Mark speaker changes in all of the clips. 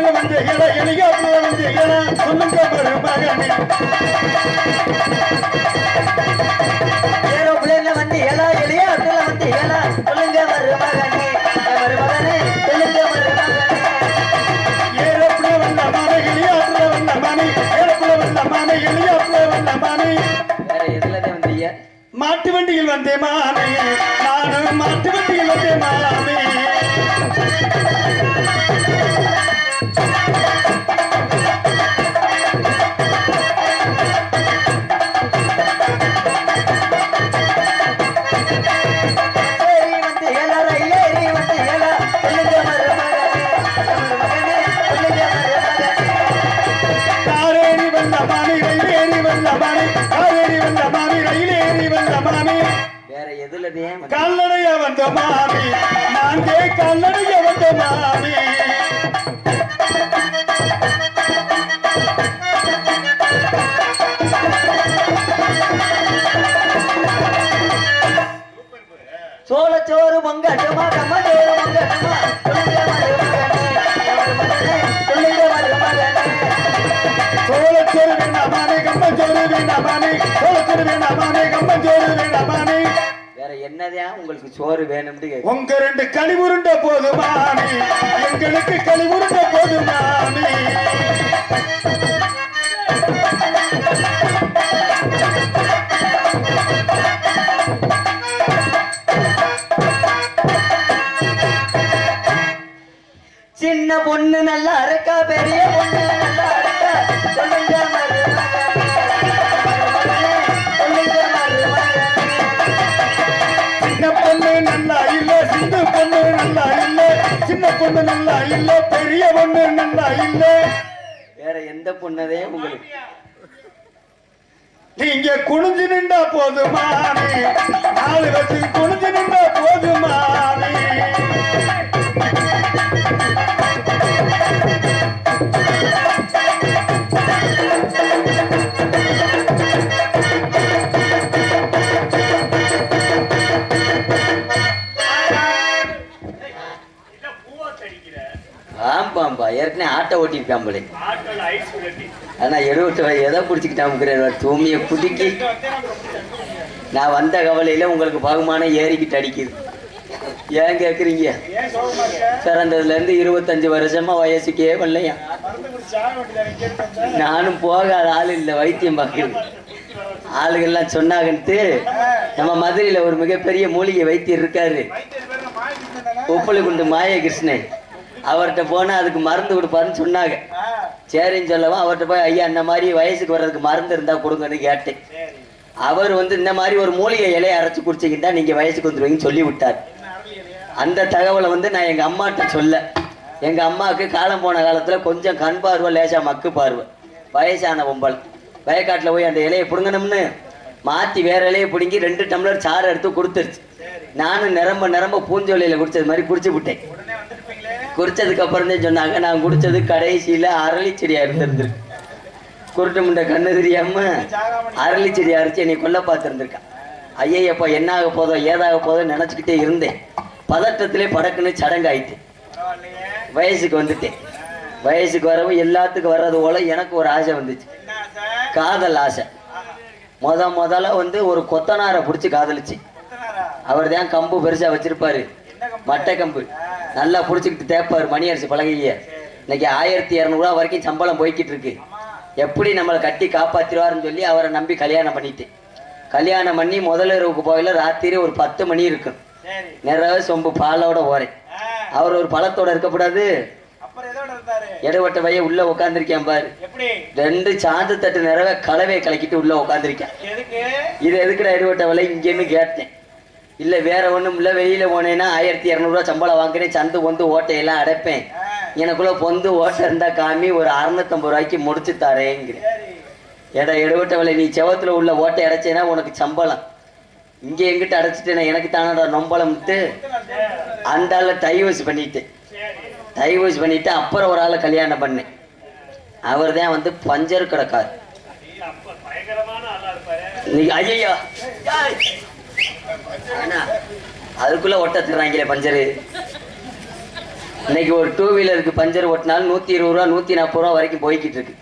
Speaker 1: ஏரோப்ளேன்ல வந்து ஏழ ஹெலிகாப்டர்ல வந்து ஏழ சொல்லுங்க மருமகனே
Speaker 2: ஏரோப்ளேன்ல வந்து ஏலா எளிய ஆட்டோல வந்து ஏலா சொல்லுங்க மருமகனே என் மருமகனே சொல்லுங்க மருமகனே
Speaker 1: ஏரோப்ளேன் வந்த மாமி ஹெலிகாப்டர்ல வந்த மாமி ஏரோப்ளேன் வந்த மாமி ஹெலிகாப்டர்ல வந்த மாமி
Speaker 2: வேற எதுலதான் வந்தீங்க
Speaker 1: மாட்டு வண்டியில் வந்தே மாமே நானும் மாட்டு வண்டியில் வந்தே மாமே மாமி
Speaker 2: வேற எதுலதான்
Speaker 1: கால்நடைய வந்த மாமி. வந்த மாமி.
Speaker 2: சோளச்சோறு பொங்கட்டுமா கம்மச்சோறு பொங்கட்டுமா
Speaker 1: சோளச்சோறு வேண்டாம் மாமி கம்பஞ்சோறு வேண்டாம் மாமி சோளச்சோறு வேண்டாம் மாமி கம்பஞ்சோறு வேண்டாம் மாமி
Speaker 2: வேற என்னதான் உங்களுக்கு சோறு வேணும்னு
Speaker 1: உங்க ரெண்டு களி உருண்ட போது மாமி எங்களுக்கு களி உருண்ட போது மாமி
Speaker 2: சின்ன பொண்ணு நல்லா இருக்கா? பெரிய பொண்ணு?
Speaker 1: பொண்ணு நல்லா இல்ல சின்ன பொண்ணு நல்லா இல்ல சின்ன பொண்ணு நல்லா இல்ல பெரிய பொண்ணு நல்லா இல்ல.
Speaker 2: வேற எந்த பொண்ணதே உங்களுக்கு?
Speaker 1: நீங்க குனிஞ்சு நின்றா போது மாமி நாலு வச்சு குனிஞ்சு நின்றா போது
Speaker 2: ஆட்டோ ஓட்டிருக்கான் போலே ஆனா எடுவிட்டு எதை பிடிச்சிக்கிட்டான் தூமியை புதுக்கி நான் வந்த கவலையில உங்களுக்கு பகுமானம் ஏறிக்கிட்டு அடிக்குது. ஏன் கேக்குறீங்க? பிறந்ததுல இருந்து இருபத்தஞ்சு வருஷமா வயசுக்கே வரலையா? நானும் போகாத ஆள் இல்லை வைத்தியம் பார்க்குறது ஆளுகள்லாம் சொன்னாங்கன்ட்டு நம்ம மதுரையில ஒரு மிகப்பெரிய மூலிகை வைத்தியர் இருக்காரு. உப்பலுக்குண்டு மாய கிருஷ்ணன் அவர்கிட்ட போனா அதுக்கு மருந்து கொடுப்பாருன்னு சொன்னாங்க. சரின்னு சொல்லவும் அவர்கிட்ட போய் ஐயா இந்த மாதிரி வயசுக்கு வர்றதுக்கு மருந்து இருந்தா கொடுங்கன்னு கேட்டேன். அவர் வந்து இந்த மாதிரி ஒரு மூலிகை இலையை அரைச்சு குடிச்சிக்கிட்டா நீங்க வயசுக்கு வந்துருவீங்கன்னு சொல்லி விட்டார் அந்த தகவலை வந்து நான் எங்க அம்மாட்ட சொல்ல. எங்க அம்மாவுக்கு காலம் போன காலத்துல கொஞ்சம் கண் பார்வை லேசா மக்கு பார்வை. வயசான பொம்பல் வயக்காட்டுல போய் அந்த இலையை பிடுங்கணும்னு மாத்தி வேற இலையை பிடுங்கி ரெண்டு டம்ளர் சாறு எடுத்து கொடுத்துருச்சு. நானும் நிரம்ப நிரம்ப பூஞ்சோலையில குடிச்சது மாதிரி குடிச்சு விட்டேன். குடிச்சதுக்கு அப்புறம் தான் சொன்னாங்க. நான் குடிச்சது கடைசியில அரளி செடியா இருந்திருந்திருக்கு குருட்டு முண்டை கண்ணு தெரியாம அரளி செடி அரைச்சி என்னை கொல்ல பார்த்துருந்துருக்கான் ஐயப்பா என்ன ஆக போதோ ஏதாக போதோ நினைச்சுக்கிட்டே இருந்தேன். பதட்டத்திலே படக்குன்னு சடங்காயிட்டு. வயசுக்கு வந்துட்டேன். வயசுக்கு வரவும் எல்லாத்துக்கும் வர்றது போல எனக்கு ஒரு ஆசை வந்துச்சு. காதல் ஆசை. முத முதல்ல வந்து ஒரு கொத்தனாரை பிடிச்சி காதலிச்சு. அவர் தான் கம்பு பெருசா வச்சிருப்பாரு. மட்டை கம்பு. நல்லா பிடிச்சிக்கிட்டு தேப்பாரு மணி அரிசி பழகைய இன்னைக்கு ஆயிரத்தி இரநூறுவா வரைக்கும் சம்பளம் போய்கிட்டு இருக்கு. எப்படி நம்மளை கட்டி காப்பாத்திருவாருன்னு சொல்லி அவரை நம்பி கல்யாணம் பண்ணிட்டேன். கல்யாணம் பண்ணி முதல் இரவுக்கு போகல ராத்திரி ஒரு பத்து மணி இருக்கும். நிறைய சொம்பு பாலோட போறேன். அவர் ஒரு பழத்தோட இருக்கக்கூடாது. இடவட்ட பையன் உள்ள உட்காந்துருக்கேன் பாரு. ரெண்டு சாந்து தட்டு நிறைய கலவையை கலக்கிட்டு உள்ள உட்காந்துருக்கேன் இது எதுக்குடா எடுவட்ட விலை இங்கேன்னு கேட்டேன். இல்ல வேற ஒண்ணும் இல்ல வெளியில போனேன்னா ஆயிரத்தி இரநூறுவா சம்பளம் வாங்குறேன். சந்து பொந்து ஓட்டையெல்லாம் அடைப்பேன். எனக்குள்ள பொந்து ஓட்டை இருந்தா காமி ஒரு அறுநூத்தம்பது ரூபாய்க்கு முடிச்சு ஏடா எடுவட்ட விலை நீ செவத்துல உள்ள ஓட்டை அடைச்சேன்னா உனக்கு சம்பளம். இங்க எங்கிட்ட அடைச்சிட்டேனா எனக்கு தானடா நொம்பளம்ட்டு அந்த ஆள டைவர்ஸ் பண்ணிட்டேன் டைவர்ஸ் பண்ணிட்டு அப்புறம் ஒரு ஆளை கல்யாணம் பண்ணேன். அவர் தான் வந்து பஞ்சர் கடைக்கார். நீ ஐயா அதுக்குள்ள ஒட்ட தர்றாங்களே பஞ்சரு. இன்னைக்கு ஒரு டூ வீலருக்கு பஞ்சர் ஓட்டினாலும் நூற்றி இருபது ரூபா நூற்றி நாற்பது ரூபா வரைக்கும் போய்கிட்டு இருக்கு.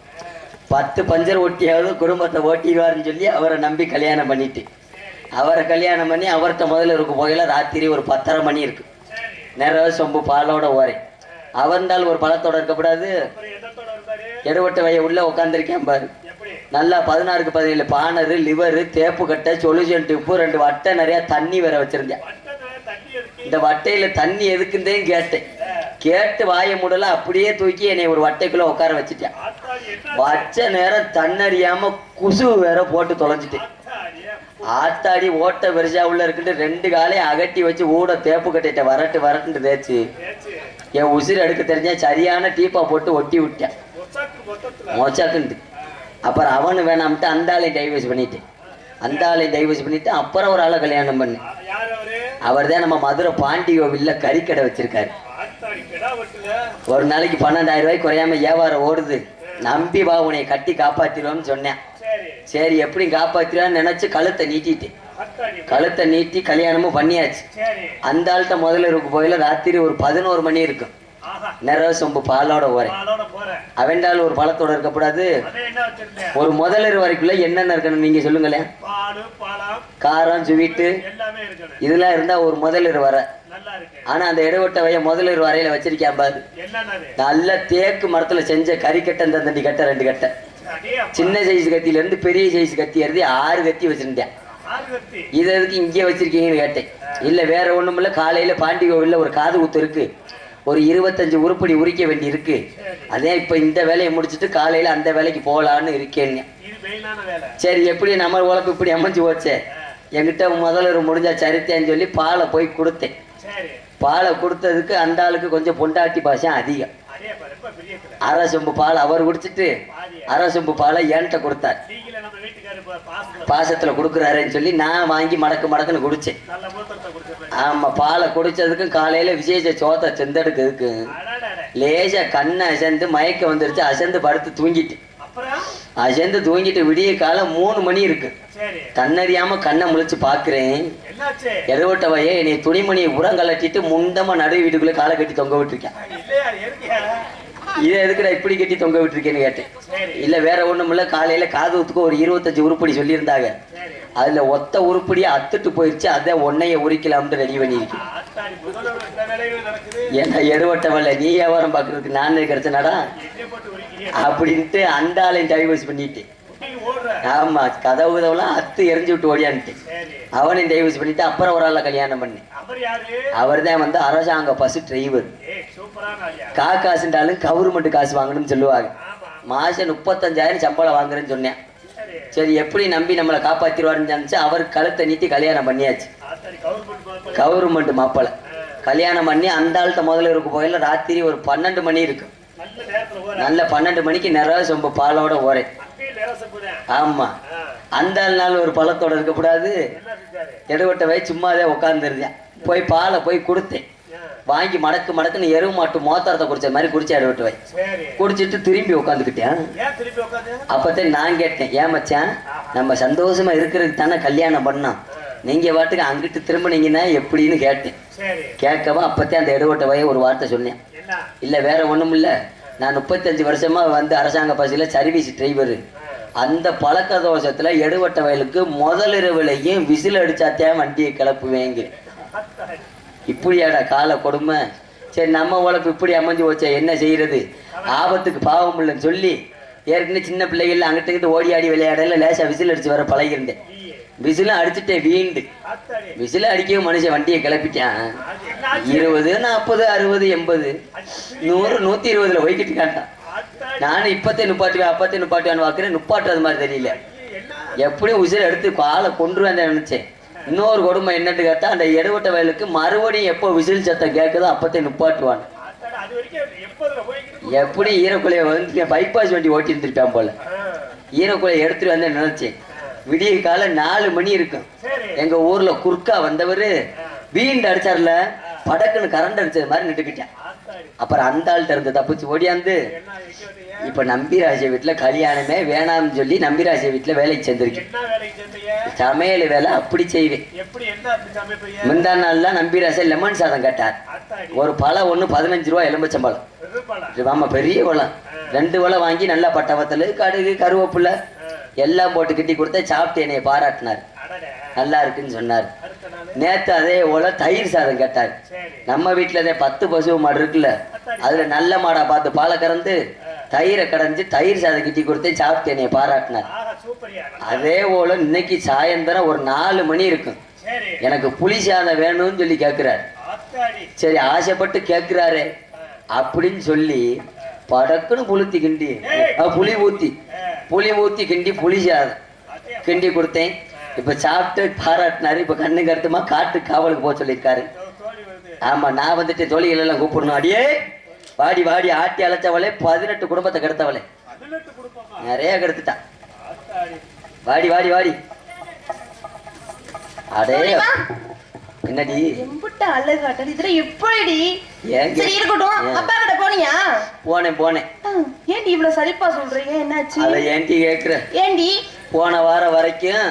Speaker 2: பத்து பஞ்சர் ஓட்டியாவது குடும்பத்தை ஓட்டிடுவாருன்னு சொல்லி அவரை நம்பி கல்யாணம் பண்ணிட்டு. அவரை கல்யாணம் பண்ணி அவர்கிட்ட முதல்ல இருக்க போகையில ராத்திரி ஒரு பத்தரை மணி இருக்கு. நிறைய சொம்பு பாலோட அவர் அவர்ந்தால் ஒரு பழத்தோட இருக்கக்கூடாது எடுபட்ட வய உள்ள உட்காந்துருக்கேன் பாரு. நல்லா பதினாறுக்கு பதினேழு. பானரு லிவரு தேப்பு கட்டை சொல்யூஷன் டிப்பு ரெண்டு வட்டை நிறைய தண்ணி வேற வச்சிருந்தேன். இந்த வட்டையில தண்ணி எதுக்குந்தே கேட்டேன். கேட்டு வாயை மூடல அப்படியே தூக்கி என்னை ஒரு வட்டைக்குள்ள உட்கார வச்சுட்டேன். வச்ச நேரம் தண்ணறியாம குசு வேற போட்டு தொலைஞ்சிட்டேன். ஆத்தாடி ஓட்ட பெருசா உள்ள இருக்குன்னு ரெண்டு காலையும் அகட்டி வச்சு ஊட தேப்பு கட்டிட்ட வரட்டு வரட்டுன்னு தேய்ச்சி. என் உசிர் எடுக்க தெரிஞ்சா சரியான டீப்பா போட்டு ஒட்டி விட்டேன். மொச்சாக்குண்டு. அப்புறம் அவனு வேணாம்ட்டு அந்த ஆளையும் டைவர்ஸ் பண்ணிட்டேன். அந்த ஆளையும் டைவர்ஸ் பண்ணிட்டு அப்புறம் ஒரு ஆளை கல்யாணம் பண்ணு அவர் தான் நம்ம மதுரை பாண்டி கோவில்ல கறிக்கடை வச்சிருக்காரு. ஒரு நாளைக்கு பன்னெண்டாயிரம் ரூபாய்க்கு குறையாம வியாபாரம் ஓடுது. நம்பி வா உன்னை கட்டி காப்பாத்திடுவோம்னு சொன்னேன். சரி எப்படி காப்பாத்திடுவான்னு நினைச்சு கழுத்தை நீட்டிட்டேன். கழுத்தை நீட்டி கல்யாணமும் பண்ணியாச்சு. அந்த ஆள்கிட்ட முதல்ல இருக்கு போயில ராத்திரி ஒரு பதினோரு மணி இருக்கும். நிறைய சொம்பு பாலோட ஓரேன் அவன்டால் ஒரு பழத்தோட இருக்கக்கூடாது ஒரு முதலர் வரைக்குள்ள என்னென்ன இருக்கணும் நீங்க சொல்லுங்களேன். காரம்
Speaker 1: இருக்கணும்.
Speaker 2: இதெல்லாம் இருந்தா ஒரு முதலர் வர. ஆனா அந்த இடைவட்ட வய முதலர் வரையில வச்சிருக்கேன் பாரு. நல்ல தேக்கு மரத்துல செஞ்ச கறிக்கட்டை இந்த தண்டி கட்டை ரெண்டு கட்டை. சின்ன சைஸ் கத்தியில இருந்து பெரிய சைஸ் கத்தி எழுதி ஆறு கத்தி வச்சிருந்தேன். இது எதுக்கு இங்கே வச்சிருக்கீங்கன்னு கேட்டேன். இல்ல வேற ஒண்ணும் இல்ல காலையில பாண்டி கோவில்ல ஒரு காது குத்து இருக்கு. ஒரு இருபத்தஞ்சு உருப்படி உரிக்க வேண்டி இருக்கு அதே இப்ப இந்த வேலையை முடிச்சிட்டு காலையில அந்த வேலைக்கு போகலான்னு இருக்கேன்னு. சரி எப்படி நம்ம உழப்பு இப்படி அமைஞ்சு போச்சே? என்கிட்ட முதல்ல முடிஞ்சா சரித்தேன்னு சொல்லி பாலை போய் கொடுத்தேன். பாலை கொடுத்ததுக்கு அந்த ஆளுக்கு கொஞ்சம் பொண்டாட்டி பாசம் அதிகம். அரை சொம்பு பால் அவர் குடிச்சிட்டு அரை சொம்பு பாலை என்கிட்ட கொடுத்தார்.
Speaker 1: பாசத்துல
Speaker 2: கொடுக்குறாருன்னு சொல்லி நான் வாங்கி மடக்கு மடக்குன்னு குடிச்சேன். ஆமா பாலை குடிச்சதுக்கும் காலையில விசேஷ சோத்தை செந்தெடுக்கிறதுக்கு லேசா கண்ணை அசந்து மயக்கம் வந்துருச்சு அசந்து படுத்து தூங்கிட்டு அசந்து தூங்கிட்டு விடிய காலம் மூணு மணி இருக்கு. தன்னறியாம கண்ணை முழிச்சு பாக்குறேன்.
Speaker 1: என்னாச்சு?
Speaker 2: எதவிட்ட வய என்னை துணிமணியை உரம் கலட்டிட்டு முண்டமா நடு வீட்டுக்குள்ள காலை கட்டி தொங்க விட்டுருக்கேன். இதை எதுக்குடா இப்படி கட்டி தொங்க விட்டுருக்கேன்னு கேட்டேன். இல்ல வேற ஒண்ணும் இல்ல காலையில காது ஊத்துக்கு ஒரு இருபத்தஞ்சு உருப்படி சொல்லியிருந்தாங்க. அதுல ஒத்த உருப்படியா அத்துட்டு போயிருச்சு அதை ஒன்னைய உரிக்கலாம்னு ரெடி பண்ணிருக்கு
Speaker 1: ஆத்தாடி முதல்வர்
Speaker 2: ஏன்னா நீ வியாபாரம் பாக்குறதுக்கு நான் கிடைச்சனாடா அப்படின்ட்டு அந்த ஆளையும் டைவர்ஸ் பண்ணிட்டு. ஆமா கதவு கதவுலாம் அத்து எரிஞ்சு விட்டு ஓடியான்ட்டு. அவனையும் டைவர்ஸ் பண்ணிட்டு அப்புறம் ஒரு ஆள கல்யாணம் பண்ணி.
Speaker 1: அவர்
Speaker 2: தான் வந்து அரசாங்க பஸ் டிரைவர்
Speaker 1: ஏய்
Speaker 2: கா கவர்மெண்ட் காசு வாங்கணும்னு சொல்லுவாங்க. மாசம் முப்பத்தஞ்சாயிரம் சம்பளம் வாங்குறேன்னு சொன்னேன்.
Speaker 1: சரி
Speaker 2: எப்படி நம்பி நம்மளை காப்பாத்திடுவாருன்னு நினைச்சு அவர் கழுத்தை நீட்டி கல்யாணம் பண்ணியாச்சு.
Speaker 1: கவர்மெண்ட் மாப்பிள்ளை
Speaker 2: கல்யாணம் பண்ணி அந்த ஆள்கிட்ட முதல்ல இருக்க போயில ராத்திரி ஒரு பன்னெண்டு மணி இருக்கு
Speaker 1: நல்ல
Speaker 2: பன்னெண்டு மணிக்கு நிறைய சொம்பு பாலோட
Speaker 1: போறேன்
Speaker 2: ஆமா. அந்த நாள் ஒரு பழத்தோட இருக்கக்கூடாது எடுவட்ட வய சும்மாதே உட்காந்துருந்தேன் போய் பாலை போய் கொடுத்தேன். வாங்கி மடக்கு மடக்குன்னு எருவு மாட்டு மோத்தாரத்தை குடிச்ச மாதிரி குடிச்சு எடுவட்டு வை.
Speaker 1: சரி.
Speaker 2: குடிச்சிட்டு திரும்பி உட்காந்துக்கிட்டேன் அப்பதான் நான் கேட்டேன் ஏன் மச்சான் நம்ம சந்தோஷமா இருக்கிறதுக்கு தானே கல்யாணம் பண்ணோம். நீங்க பாட்டுக்கு அங்கிட்டு திரும்பினீங்கன்னா எப்படின்னு கேட்டேன்.
Speaker 1: சரி.
Speaker 2: கேட்கவா அப்பத்தே அந்த எடுவட்ட வய ஒரு வார்த்தை சொன்னேன். இல்ல வேற ஒண்ணும் இல்ல. நான் முப்பத்தஞ்சு வருஷமா வந்து அரசாங்க பஸ்ஸில் சர்வீஸ் டிரைவர் அந்த பழக்க தோஷத்துல எடுவட்ட வயலுக்கு முதலிரவுலையும் விசில் அடிச்சாத்தான் வண்டியை கிளப்புவேங்க. இப்படியாடா கால கொடுமை? சரி நம்ம உழப்பு இப்படி அமைஞ்சு போச்சே என்ன செய்யறது? ஆபத்துக்கு பாவம் இல்லைன்னு சொல்லி ஏற்கனவே சின்ன பிள்ளைகள் அங்கிட்ட இங்கிட்டு ஓடி ஆடி விளையாடல லேசா விசில் அடிச்சு வர பழகிருந்தேன் விசிலும் அடிச்சுட்டேன் வீண்டு விசில அடிக்கவும் மனுஷன் வண்டியை கிளப்பிட்டான். இருபது நாற்பது அறுபது எண்பது நூறு நூத்தி இருபதுல போய்கிட்டு காட்டான் நானும் இப்பத்தே நுப்பாட்டுவேன் அப்பத்தே நுப்பாட்டுவேன்னு பார்க்குறேன் நுப்பாட்டுறது மாதிரி தெரியல. எப்படியும் உசிர் எடுத்து காலை கொண்டுருவேன் நினைச்சேன். இன்னொரு கொடுமை என்னன்னு கேட்டா அந்த எடுவட்ட வயலுக்கு மறுபடியும் எப்போ விசில் சத்தம் கேட்குதோ அப்பத்தே நுப்பாட்டுவான் எப்படி ஈரக்குலையை வந்து பைபாஸ் வண்டி ஓட்டி இருந்திருப்பான் போல. ஈரக்குலையை எடுத்துட்டு வந்து நினைச்சேன். விடிய காலம் நாலு மணி இருக்கும். எங்க ஊர்ல குறுக்கா வந்தவரு வீண்டு அடிச்சார்ல படக்குன்னு கரண்ட் அடிச்சது மாதிரி நின்றுக்கிட்டேன். அப்புறம் அந்த ஆள்கிட்ட இருந்து தப்பிச்சு ஓடியாந்து? இப்ப நம்பிராஜ வீட்டுல கல்யாணமே வேணாம்னு சொல்லி நம்பிராஜ வீட்டுல வேலைக்கு சேர்ந்திருக்கேன். சமையல் வேலை அப்படி செய்வேன். முந்தா நாள்லாம் நம்பிராசன் லெமன் சாதம் கேட்டார். ஒரு பழம் ஒன்று பதினஞ்சு ரூபா எலும்பச்சம்பழம். ஆமா பெரிய பழம். ரெண்டு பழம் வாங்கி நல்லா பட்டவத்தல் கடுகு கருவேப்பிலை எல்லாம் போட்டு கட்டி கொடுத்தா சாப்பிட்டு என்னைய பாராட்டினார். நல்லா இருக்குன்னு சொன்னார். நேத்து அதே போல தயிர் சாதம் கேட்டார். நம்ம வீட்டுல அதே பத்து பசு மாடு இருக்குல்ல அதுல நல்ல மாடா பார்த்து பாலை கறந்து தயிரை கடைஞ்சு தயிர் சாதம் கிட்டி கொடுத்தே சாப்பிட்டு என்னைய பாராட்டினார். அதே போல இன்னைக்கு சாயந்தரம் ஒரு நாலு மணி இருக்கும். எனக்கு புளி சாதம் வேணும்னு சொல்லி கேட்கிறார் சரி ஆசைப்பட்டு கேட்கிறாரே அப்படின்னு சொல்லி படக்குன்னு புளுத்தி கிண்டி புளி ஊத்தி புளி ஊத்தி கிண்டி புளி சாதம் கிண்டி கொடுத்தேன். இப்ப சாப்பிட்டு பாராட்டினாரு இப்ப கண்ணு கருத்துமா காட்டு காவலுக்கு போக சொல்லியிருக்காரு. ஆமா நான் வந்துட்டு தொழில் எல்லாம் கூப்பிடணும். அடியே வாடி வாடி ஆட்டி அழைச்சவளே பதினெட்டு குடும்பத்தை கெடுத்தவளே. நிறைய கெடுத்துட்டான் வாடி வாடி வாடி. அடே. என்னடி?
Speaker 3: எம்புட்ட அழகு காட்டடி இதுல எப்படிடி?
Speaker 2: ஏங்க.
Speaker 3: சரி இருக்கட்டும்? அப்பா கிட்ட போனியா?
Speaker 2: போனேன் போனேன்.
Speaker 3: ஏன்டி இவ்வளவு சலிப்பா சொல்றீங்க? என்னாச்சு?
Speaker 2: அதை ஏன்டி கேக்குற?
Speaker 3: ஏண்டி
Speaker 2: போன வாரம் வரைக்கும்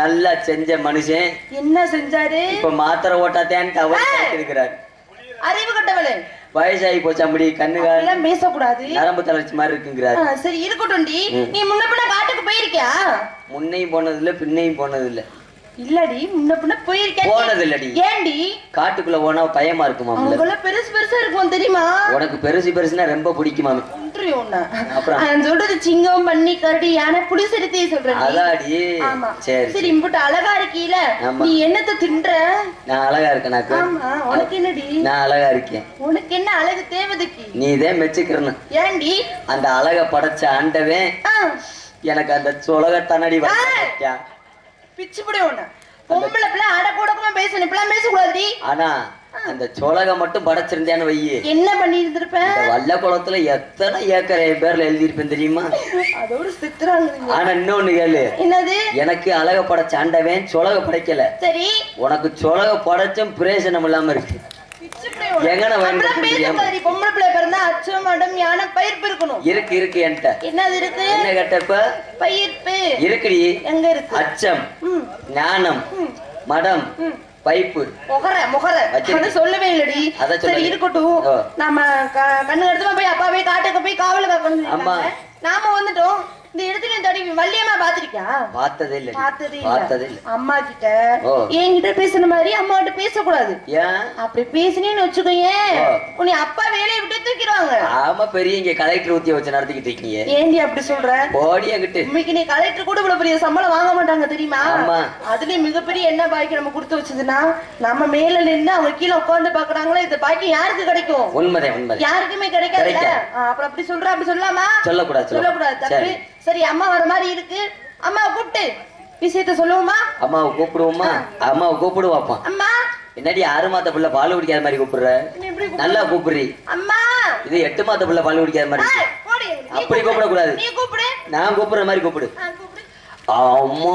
Speaker 2: நல்லா செஞ்ச மனுஷன்.
Speaker 3: என்ன செஞ்சாரு?
Speaker 2: இப்ப மாத்திரை ஓட்டாத்தேன் அவர் இருக்கிறார்
Speaker 3: அறிவு கட்டவளே.
Speaker 2: வயசாகி போச்சு அப்படி கண்ணுகால்
Speaker 3: எல்லாம் பேசக்கூடாது.
Speaker 2: நரம்பு தளர்ச்சி மாதிரி இருக்குங்கிறார்.
Speaker 3: சரி இருக்கட்டும்டி நீ முன்ன பின்ன காட்டுக்கு போயிருக்கியா?
Speaker 2: முன்னையும் போனதில்ல பின்னையும் போனதில்ல.
Speaker 3: இல்லடி முன்ன பின்ன போயிருக்கியா
Speaker 2: போனதில்லடி.
Speaker 3: ஏண்டி
Speaker 2: காட்டுக்குள்ள போனா பயமா இருக்குமாம்ல
Speaker 3: அவங்கெல்லாம் பெருசு பெருசா இருக்கும் தெரியுமா?
Speaker 2: உனக்கு பெருசு பெருசுனா ரொம்ப
Speaker 3: ஒண்ணா.
Speaker 2: அப்புறம்?
Speaker 3: சொல்றது சிங்கம் பண்ணி கரடி யானை புலி சிறுத்தையை சொல்றேன்
Speaker 2: அதாடி. சரி
Speaker 3: சரி. இம்புட்டு அழகா இருக்கீல. நீ என்னத்த தின்ற?
Speaker 2: நான் அழகா இருக்கேனாக்கு
Speaker 3: ஆமா. உனக்கு என்னடி?
Speaker 2: நான் அழகா இருக்கேன்.
Speaker 3: உனக்கு என்ன அழகு தேவதைக்கு?
Speaker 2: நீ இதே மெச்சுக்கிறன்னு
Speaker 3: ஏண்டி
Speaker 2: அந்த அழக படைச்ச ஆண்டவன் எனக்கு அந்த சுலகத்தனடி வைக்கான்
Speaker 3: பிச்சு புடி உன்ன. பொம்பளை பிள்ளை அட கூடக்கமா பேசணும் இப்பெல்லாம் பேசக்கூடாதுடி.
Speaker 2: ஆனா அந்த சுலக மட்டும் படைச்சிருந்தேன்னு வையி.
Speaker 3: என்ன பண்ணி இருந்திருப்பேன்
Speaker 2: வல்ல குளத்துல எத்தனை ஏக்கர் என் பேர்ல எழுதியிருப்பேன் தெரியுமா?
Speaker 3: அதோட சித்திராங்க
Speaker 2: ஆனா இன்னொன்னு கேளு.
Speaker 3: என்னது?
Speaker 2: எனக்கு அழக படைச்ச ஆண்டவன் சுலக படைக்கல.
Speaker 3: சரி.
Speaker 2: உனக்கு சுலக படைச்சும் பிரயோஜனம் இல்லாம இருக்கு.
Speaker 3: பொம்பளை பிள்ளை பிறந்தா அச்சம் மடம் யானை பயிர்ப்பு இருக்கணும்.
Speaker 2: இருக்கு இருக்கு என்கிட்ட.
Speaker 3: என்னது இருக்கு?
Speaker 2: என்ன கேட்டப்ப?
Speaker 3: பயிர்ப்பு.
Speaker 2: இருக்குடி.
Speaker 3: எங்க இருக்கு?
Speaker 2: அச்சம் ஞானம் மடம். பைப்பு.
Speaker 3: முகர முகர. சொல்லவே இல்லடி. சரி. இருக்கட்டும். நம்ம கண்ணு எடுத்துமா போய் அப்பா போய் காட்டுக்கு போய் காவல காக்கணும். நாம வந்துட்டோம். இந்த இடத்துல தடி வள்ளியம்மா பாத்திருக்கியா
Speaker 2: பார்த்ததே இல்லை
Speaker 3: பார்த்ததே
Speaker 2: பார்த்ததே
Speaker 3: இல்ல. அம்மா கிட்ட. என்கிட்ட பேசுன மாதிரி அம்மா கிட்ட பேசக்கூடாது.
Speaker 2: ஏன்?
Speaker 3: அப்படி பேசினேன்னு வச்சுக்கோயேன்.
Speaker 2: ஓ.
Speaker 3: உன்னை அப்பா வேலையை விட்டு தூக்கிடுவாங்க.
Speaker 2: ஆமா பெரிய இங்க கலெக்டர் ஊத்திய வச்சு நடத்திக்கிட்டு இருக்கீங்க.
Speaker 3: ஏண்டி அப்படி சொல்ற?
Speaker 2: போடி அங்கிட்டு
Speaker 3: இன்னைக்கு நீ கலெக்டர் கூட இவ்வளவு பெரிய சம்பளம் வாங்க மாட்டாங்க தெரியுமா. அதுலயும் மிகப்பெரிய என்ன பாக்கி நம்ம கொடுத்து வச்சதுன்னா நம்ம மேல நின்று அவங்க கீழே உட்கார்ந்து பாக்குறாங்களா இந்த பாக்கி யாருக்கு கிடைக்கும்?
Speaker 2: உண்மைதான் உண்மைதான்.
Speaker 3: யாருக்குமே
Speaker 2: கிடைக்காது.
Speaker 3: அப்புறம் அப்படி சொல்ற அப்படி சொல்லலாமா
Speaker 2: சொல்லக்கூடாது
Speaker 3: சொல்லக்கூடாது. தப்பு.
Speaker 2: சரி
Speaker 3: அம்மா வர மாதிரி இருக்கு. அம்மாவை கூப்பிட்டு விஷயத்த சொல்லுவோமா?
Speaker 2: அம்மாவை கூப்பிடுவோமா? அம்மாவை கூப்பிடுவாப்பா.
Speaker 3: அம்மா.
Speaker 2: என்னடி ஆறு மாத்த பிள்ளை பால் குடிக்காத மாதிரி கூப்பிடுற? நல்லா கூப்பிடுறி.
Speaker 3: அம்மா.
Speaker 2: இது எட்டு மாத்த பிள்ளை பால் குடிக்காத மாதிரி அப்படி
Speaker 3: கூப்பிடு. கூப்பிடு.
Speaker 2: நான் கூப்பிடுற மாதிரி கூப்பிடு.
Speaker 3: ஆ, கூப்பிடு.
Speaker 2: அம்மா.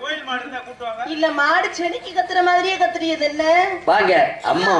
Speaker 1: கோயில் மாடு இருந்தா கூட்டுவாங்க
Speaker 3: இல்ல மாடு செடிக்கு கத்துற மாதிரியே கத்துறியது என்ன
Speaker 2: வாங்க அம்மா.